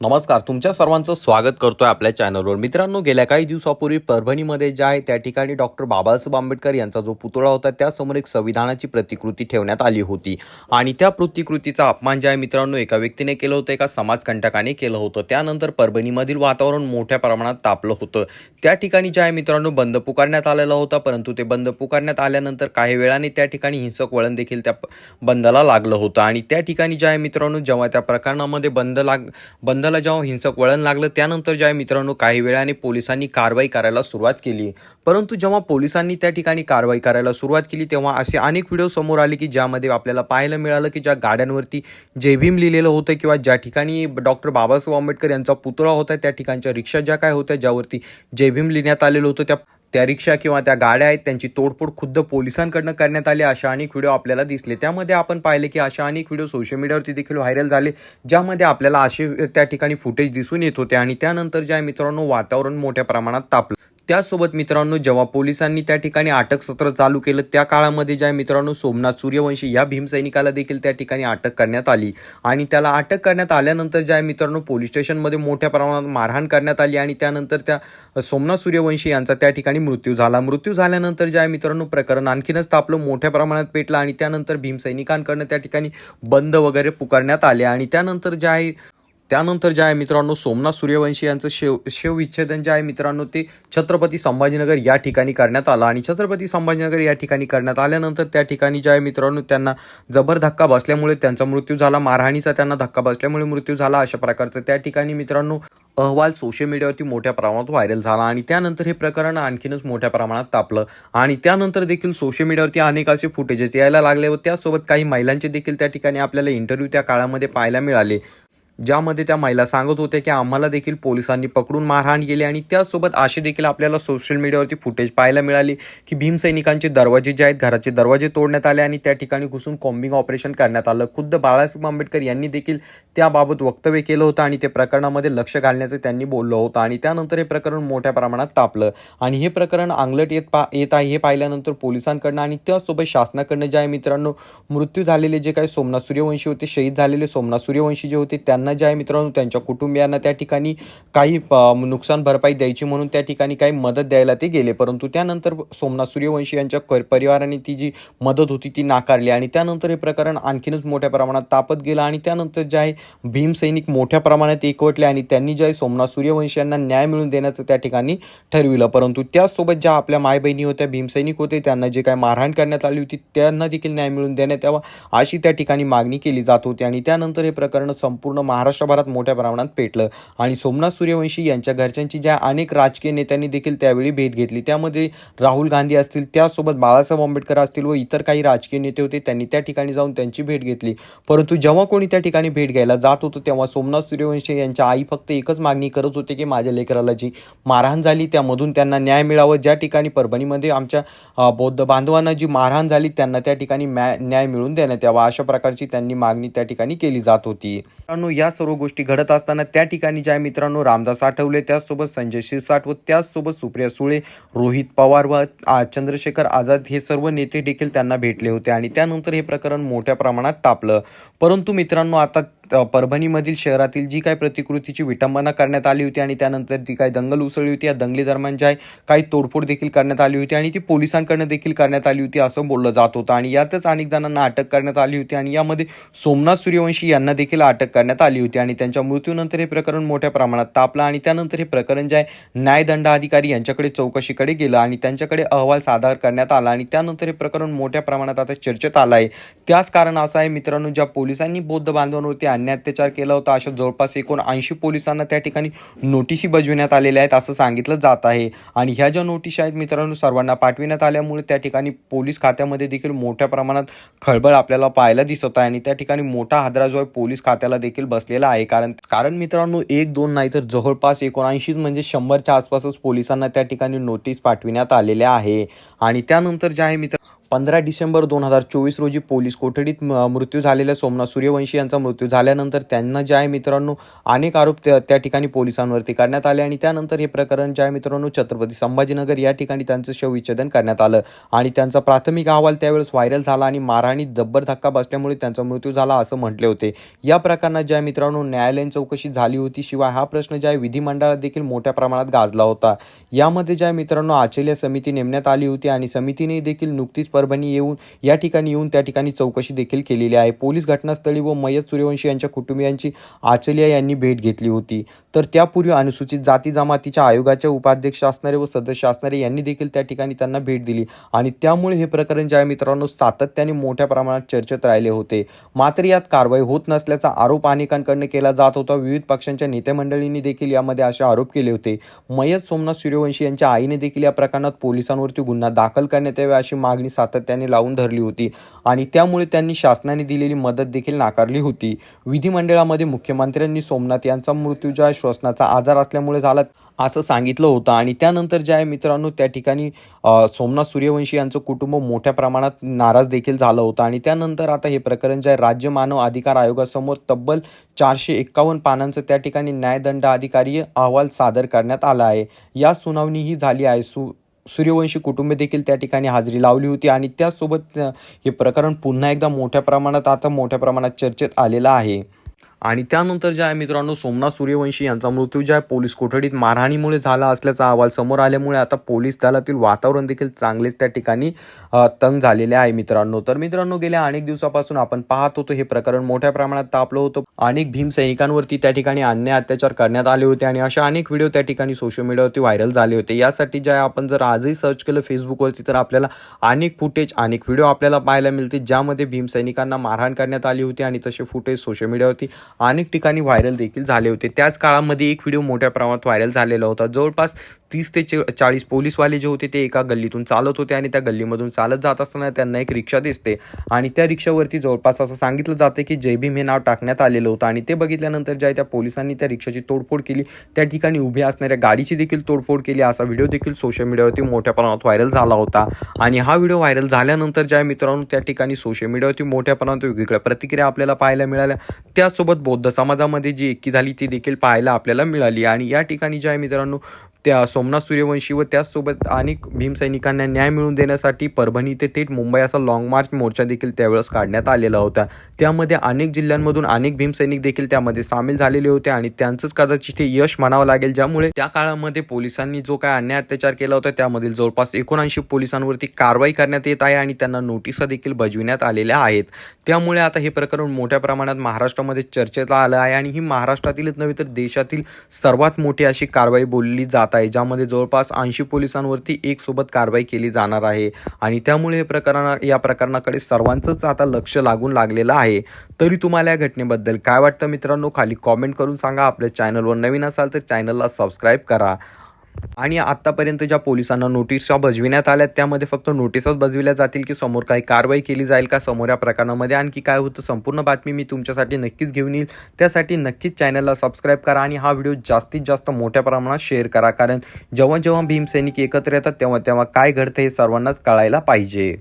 नमस्कार तुमच्या सर्वांचं स्वागत करतोय आपल्या चॅनलवर मित्रांनो गेल्या काही दिवसापूर्वी परभणीमध्ये ज्या आहे त्या ठिकाणी डॉक्टर बाबासाहेब आंबेडकर यांचा जो पुतळा होता त्यासमोर एक संविधानाची प्रतिकृती ठेवण्यात आली होती. आणि त्या प्रतिकृतीचा अपमान जे आहे मित्रांनो एका व्यक्तीने केलं होतं एका समाजकंटकाने केलं होतं. त्यानंतर परभणीमधील वातावरण मोठ्या प्रमाणात तापलं होतं. त्या ठिकाणी जे आहे मित्रांनो बंद पुकारण्यात आलेला होता परंतु ते बंद पुकारण्यात आल्यानंतर काही वेळाने त्या ठिकाणी हिंसक वळण देखील त्या बंदला लागलं होतं. आणि त्या ठिकाणी जे आहे मित्रांनो जेव्हा त्या प्रकरणामध्ये बंद लाग बंद बंदला जेव्हा हिंसक वळण लागलं त्यानंतर जे आहे मित्रांनो काही वेळाने पोलिसांनी कारवाई करायला सुरुवात केली. परंतु जेव्हा पोलिसांनी त्या ठिकाणी कारवाई करायला सुरुवात केली तेव्हा असे अनेक व्हिडिओ समोर आले की ज्यामध्ये आपल्याला पाहायला मिळालं की ज्या गाड्यांवरती जे भीम लिहिलेलं होतं किंवा ज्या ठिकाणी डॉक्टर बाबासाहेब आंबेडकर यांचा पुतळा होता त्या ठिकाणच्या रिक्षा ज्या काय होत्या ज्यावरती जे भीम लिहिण्यात आलेलं होतं त्या त्या रिक्षा किंवा त्या गाड्या आहेत त्यांची तोडफोड खुद्द पोलिसांकडनं करण्यात आली. अशा अनेक व्हिडिओ आपल्याला दिसले. त्यामध्ये आपण पाहिले की अशा अनेक व्हिडिओ सोशल मीडियावरती देखील व्हायरल झाले ज्यामध्ये आपल्याला असे त्या ठिकाणी फुटेज दिसून येत होते आणि त्यानंतर ज्या मित्रांनो वातावरण मोठ्या प्रमाणात तापलं. त्यासोबत मित्रांनो जेव्हा पोलिसांनी त्या ठिकाणी अटक सत्र चालू केलं त्या काळामध्ये ज्या मित्रांनो सोमनाथ सूर्यवंशी या भीमसैनिकाला देखील त्या ठिकाणी अटक करण्यात आली. आणि त्याला अटक करण्यात आल्यानंतर ज्या मित्रांनो पोलीस स्टेशनमध्ये मोठ्या प्रमाणात मारहाण करण्यात आली आणि त्यानंतर त्या सोमनाथ सूर्यवंशी यांचा त्या ठिकाणी मृत्यू झाला. मृत्यू झाल्यानंतर ज्या मित्रांनो प्रकरण आणखीनच तापलं मोठ्या प्रमाणात पेटलं आणि त्यानंतर भीमसैनिकांकडनं त्या ठिकाणी बंद वगैरे पुकारण्यात आले. आणि त्यानंतर ज्या आहे त्यानंतर जे आहे मित्रांनो सोमनाथ सूर्यवंशी यांचं शेव शिवविच्छेदन जे आहे मित्रांनो ते छत्रपती संभाजीनगर या ठिकाणी करण्यात आलं. आणि छत्रपती संभाजीनगर या ठिकाणी करण्यात आल्यानंतर त्या ठिकाणी जे आहे मित्रांनो त्यांना जबर धक्का बसल्यामुळे त्यांचा मृत्यू झाला. मारहाणीचा त्यांना धक्का बसल्यामुळे मृत्यू झाला. अशा प्रकारचं त्या ठिकाणी मित्रांनो अहवाल सोशल मीडियावरती मोठ्या प्रमाणात व्हायरल झाला. आणि त्यानंतर हे प्रकरण आणखीनच मोठ्या प्रमाणात तापलं. आणि त्यानंतर देखील सोशल मीडियावरती अनेक असे फुटेजेस यायला लागले व त्यासोबत काही महिलांचे देखील त्या ठिकाणी आपल्याला इंटरव्ह्यू त्या काळामध्ये पाहायला मिळाले. ज्यामध्ये त्या महिला सांगत होत्या की आम्हाला देखील पोलिसांनी पकडून मारहाण केली आणि त्यासोबत असे देखील आपल्याला सोशल मीडियावरती फुटेज पाहायला मिळाली की भीमसैनिकांचे दरवाजे जे आहेत घराचे दरवाजे तोडण्यात आले आणि त्या ठिकाणी घुसून कॉम्बिंग ऑपरेशन करण्यात आलं. खुद्द बाळासाहेब आंबेडकर यांनी देखील त्याबाबत वक्तव्य केलं होतं आणि ते प्रकरणामध्ये लक्ष घालण्याचं त्यांनी बोललं होतं आणि त्यानंतर हे प्रकरण मोठ्या प्रमाणात तापलं. आणि हे प्रकरण अंगलट येत पा येत आहे हे पाहिल्यानंतर पोलिसांकडनं आणि त्यासोबत शासनाकडनं जे आहे मित्रांनो मृत्यू झालेले जे काही सोमनाथ सूर्यवंशी होते शहीद झालेले सोमनाथ सूर्यवंशी जे होते त्यांना जे आहे मित्रांनो त्यांच्या कुटुंबियांना त्या ठिकाणी काही नुकसान भरपाई द्यायची म्हणून त्या ठिकाणी काही मदत द्यायला ते गेले. परंतु त्यानंतर सोमनाथ सूर्यवंशी यांच्या कर- परिवाराने ती जी मदत होती ती नाकारली. आणि त्यानंतर हे प्रकरण आणखीनच मोठ्या प्रमाणात तापत गेलं आणि त्यानंतर जे आहे भीमसैनिक मोठ्या प्रमाणात एकवटले आणि त्यांनी जे आहे सोमनाथ सूर्यवंशी यांना न्याय मिळवून देण्याचं त्या ठिकाणी ठरविलं. परंतु त्याचसोबत ज्या आपल्या माय बहिणी होत्या भीमसैनिक होते त्यांना जे काय मारहाण करण्यात आली होती त्यांना देखील न्याय मिळवून देण्यात यावा अशी त्या ठिकाणी मागणी केली जात होती. आणि त्यानंतर हे प्रकरण संपूर्ण महाराष्ट्रभरात मोठ्या प्रमाणात पेटलं. आणि सोमनाथ सूर्यवंशी यांच्या घरच्यांची ज्या अनेक राजकीय नेत्यांनी देखील त्यावेळी भेट घेतली. त्यामध्ये राहुल गांधी असतील त्यासोबत बाळासाहेब आंबेडकर असतील व इतर काही राजकीय नेते होते त्यांनी त्या ठिकाणी जाऊन त्यांची भेट घेतली. परंतु जेव्हा कोणी त्या ठिकाणी भेट घ्यायला जात होतं तेव्हा सोमनाथ सूर्यवंशी यांच्या आई फक्त एकच मागणी करत होते की माझ्या लेकराला जी मारहाण झाली त्यामधून त्यांना न्याय मिळावं. ज्या ठिकाणी परभणीमध्ये आमच्या बौद्ध बांधवांना जी मारहाण झाली त्यांना त्या ठिकाणी न्याय मिळवून देण्यात यावा. अशा प्रकारची त्यांनी मागणी त्या ठिकाणी केली जात होती. मित्रांनो या सर्व गोष्टी घडत असताना त्या ठिकाणी ज्या मित्रांनो रामदास आठवले त्याचसोबत संजय शिरसाट व त्याचसोबत सुप्रिया सुळे रोहित पवार व चंद्रशेखर आझाद हे सर्व नेते देखील त्यांना भेटले होते आणि त्यानंतर हे प्रकरण मोठ्या प्रमाणात तापलं. परंतु मित्रांनो आता परभणीमधील शहरातील जी काही प्रतिकृतीची विटंबना करण्यात आली होती आणि त्यानंतर जी काही दंगल उसळली होती या दंगली दरम्यान जे आहे काही तोडफोड देखील करण्यात आली होती आणि ती पोलिसांकडनं देखील करण्यात आली होती असं बोललं जात होतं. आणि यातच अनेक जणांना अटक करण्यात आली होती आणि यामध्ये सोमनाथ सूर्यवंशी यांना देखील अटक करण्यात आली होती आणि त्यांच्या मृत्यूनंतर हे प्रकरण मोठ्या प्रमाणात तापलं आणि त्यानंतर हे प्रकरण जे आहे न्यायदंडाधिकारी यांच्याकडे चौकशीकडे गेलं आणि त्यांच्याकडे अहवाल सादर करण्यात आला आणि त्यानंतर हे प्रकरण मोठ्या प्रमाणात आता चर्चेत आलं आहे त्याच कारण असं आहे मित्रांनो ज्या पोलिसांनी बौद्ध बांधवांवरती अन्य अत्याचार केला होता. अशा जवळपास एकूण ऐंशी पोलिसांना त्या ठिकाणी नोटिशी बजविण्यात आलेल्या आहेत असं सांगितलं जात आहे. आणि ह्या ज्या नोटिशी आहेत मित्रांनो सर्वांना पाठविण्यात आल्यामुळे त्या ठिकाणी पोलीस खात्यामध्ये देखील मोठ्या प्रमाणात खळबळ आपल्याला पाहायला दिसत आहे. आणि त्या ठिकाणी मोठा हादरा जो आहे पोलीस खात्याला देखील बसलेला आहे. कारण कारण मित्रांनो एक दोन नाही तर जवळपास एकोणऐंशीच म्हणजे शंभरच्या आसपासच पोलिसांना त्या ठिकाणी नोटीस पाठविण्यात आलेल्या आहे. आणि त्यानंतर जे आहे मित्र पंधरा डिसेंबर दोन हजार चोवीस रोजी पोलीस कोठडीत मृत्यू झालेल्या सोमनाथ सूर्यवंशी यांचा मृत्यू झाल्यानंतर त्यांना जे आहे मित्रांनो अनेक आरोप त्या ठिकाणी पोलिसांवरती करण्यात आले आणि त्यानंतर हे प्रकरण जे आहे मित्रांनो छत्रपती संभाजीनगर या ठिकाणी त्यांचं शवविच्छेदन करण्यात आलं. आणि त्यांचा प्राथमिक अहवाल त्यावेळेस व्हायरल झाला आणि मारहाणीत जब्बर धक्का बसल्यामुळे त्यांचा मृत्यू झाला असं म्हटले होते. या प्रकरणात ज्या मित्रांनो न्यायालयीन चौकशी झाली होती शिवाय हा प्रश्न ज्या आहे विधिमंडळात देखील मोठ्या प्रमाणात गाजला होता. यामध्ये ज्या मित्रांनो आचल्या समिती नेमण्यात आली होती आणि समितीने देखील नुकतीच परभणी येऊन या ठिकाणी येऊन त्या ठिकाणी चौकशी देखील केलेली आहे. पोलीस घटनास्थळी व मयत सूर्यवंशी यांच्या कुटुंबियांची आचलिया यांनी भेट घेतली होती. तर त्यापूर्वी अनुसूचित जाती जमातीच्या आयोगाचे उपाध्यक्ष असणारे व सदस्य असणारे यांनी देखील त्या ठिकाणी त्यांना भेट दिली. आणि त्यामुळे हे प्रकरण जे आहे मित्रांनो सातत्याने मोठ्या प्रमाणात चर्चेत राहिले होते. मात्र यात कारवाई होत नसल्याचा आरोप अनेकांकडून केला जात होता. विविध पक्षांच्या नेतेमंडळींनी देखील यामध्ये असे आरोप केले होते. मयत सोमनाथ सूर्यवंशी यांच्या आईने देखील या प्रकरणात पोलिसांवरती गुन्हा दाखल करण्यात यावा अशी मागणी सातत्याने लावून धरली होती. आणि त्यामुळे त्यांनी शासनाने दिलेली मदत देखील नाकारली होती. विधिमंडळामध्ये मुख्यमंत्र्यांनी सोमनाथ यांचा मृत्यू जो आहे श्वसनाचा आजार असल्यामुळे झाला असं सांगितलं होतं. आणि त्यानंतर जे आहे मित्रांनो त्या ठिकाणी सोमनाथ सूर्यवंशी यांचं कुटुंब मोठ्या प्रमाणात नाराज देखील झालं होतं. आणि त्यानंतर आता हे प्रकरण जे आहे राज्य मानव अधिकार आयोगासमोर तब्बल चारशे एक्कावन्न पानांचं त्या ठिकाणी न्यायदंड अधिकारी अहवाल सादर करण्यात आला आहे. या सुनावणी ही झाली आहे. सु सूर्यवंशी कुटुंब देखील त्या ठिकाणी हजेरी लावली होती आणि त्यासोबत हे प्रकरण पुन्हा एकदा मोठ्या प्रमाणात आता मोठ्या प्रमाणात चर्चेत आलेलं आहे. आणि त्यानंतर जे आहे मित्रांनो सोमनाथ सूर्यवंशी यांचा मृत्यू जे आहे पोलीस कोठडीत मारहाणीमुळे झाला असल्याचा अहवाल समोर आल्यामुळे आता पोलीस दलातील वातावरण देखील चांगलेच त्या ठिकाणी तंग झालेले आहे मित्रांनो. तर मित्रांनो गेल्या अनेक दिवसापासून आपण पाहत होतो हे प्रकरण मोठ्या प्रमाणात तापलं होतं. अनेक भीमसैनिकांवरती त्या ठिकाणी अन्याय अत्याचार करण्यात आले होते आणि अशा अनेक व्हिडिओ त्या ठिकाणी सोशल मीडियावरती व्हायरल झाले होते. यासाठी जे आहे आपण जर आजही सर्च केलं फेसबुकवरती तर आपल्याला अनेक फुटेज अनेक व्हिडिओ आपल्याला पाहायला मिळतील ज्यामध्ये भीमसैनिकांना मारहाण करण्यात आली होती आणि तसे फुटेज सोशल मीडियावरती अनेक ठिकाणी व्हायरल देखील झाले होते. त्याच काळामध्ये एक व्हिडिओ मोठ्या प्रमाणात व्हायरल झालेला होता. जवळपास तीस ते चाळीस पोलीसवाले जे होते ते एका गल्लीतून चालत होते आणि त्या गल्लीमधून चालत जात असताना त्यांना एक रिक्षा दिसते. आणि त्या रिक्षावरती जवळपास असं सांगितलं जातं की जय भीम हे नाव टाकण्यात आलेलं होतं. आणि ते बघितल्यानंतर ज्या त्या पोलिसांनी त्या रिक्षाची तोडफोड केली त्या ठिकाणी उभी असणाऱ्या गाडीची देखील तोडफोड केली. असा व्हिडिओ देखील सोशल मीडियावरती मोठ्या प्रमाणात व्हायरल झाला होता. आणि हा व्हिडिओ व्हायरल झाल्यानंतर ज्या मित्रांनो त्या ठिकाणी सोशल मीडियावरती मोठ्या प्रमाणात वेगवेगळ्या प्रतिक्रिया आपल्याला पाहायला मिळाल्या. त्यासोबत बौद्ध समाजामध्ये जी एकी झाली ती देखील पाहायला आपल्याला मिळाली. आणि या ठिकाणी ज्या मित्रांनो त्या सोमनाथ सूर्यवंशी व त्याचसोबत अनेक भीमसैनिकांना न्याय मिळवून देण्यासाठी परभणी ते थेट मुंबई असा लाँग मार्च मोर्चा देखील त्यावेळेस काढण्यात आलेला होता. त्यामध्ये अनेक जिल्ह्यांमधून अनेक भीमसैनिक देखील त्यामध्ये सामील झालेले होते आणि त्यांचंच कदाचित हे यश म्हणावं लागेल ज्यामुळे त्या काळामध्ये पोलिसांनी जो काय अन्याय अत्याचार केला होता त्यामधील जवळपास एकोणऐंशी पोलिसांवरती कारवाई करण्यात येत आहे आणि त्यांना नोटिसा देखील बजविण्यात आलेल्या आहेत. त्यामुळे आता हे प्रकरण मोठ्या प्रमाणात महाराष्ट्रामध्ये चर्चेत आलं आहे आणि ही महाराष्ट्रातीलच नव्हे तर देशातील सर्वात मोठी अशी कारवाई बोलली जात आहे ज्यामध्ये जवळपास ऐंशी पोलिसांवरती एक सोबत कारवाई केली जाणार आहे. आणि त्यामुळे हे प्रकरण या प्रकरणाकडे सर्वांचंच आता लक्ष लागून लागलेलं आहे. तरी तुम्हाला या घटनेबद्दल काय वाटतं मित्रांनो? खाली कॉमेंट करून सांगा. आपल्या चॅनलवर नवीन असाल तर चॅनलला सबस्क्राईब करा. आणि आतापर्यंत ज्या पोलिसांना नोटिसा बजविण्यात आल्या त्यामध्ये फक्त नोटिसच बजविल्या जातील की समोर काही कारवाई केली जाईल का समोर या प्रकरणामध्ये? आणखी काय होतं? संपूर्ण बातमी मी तुमच्यासाठी नक्कीच घेऊन येईल. त्यासाठी नक्कीच चॅनलला सबस्क्राईब करा आणि हा व्हिडिओ जास्तीत जास्त मोठ्या प्रमाणात शेअर करा. कारण जेव्हा जेव्हा भीमसैनिक एकत्र येतात तेव्हा तेव्हा काय घडतं हे सर्वांनाच कळायला पाहिजे.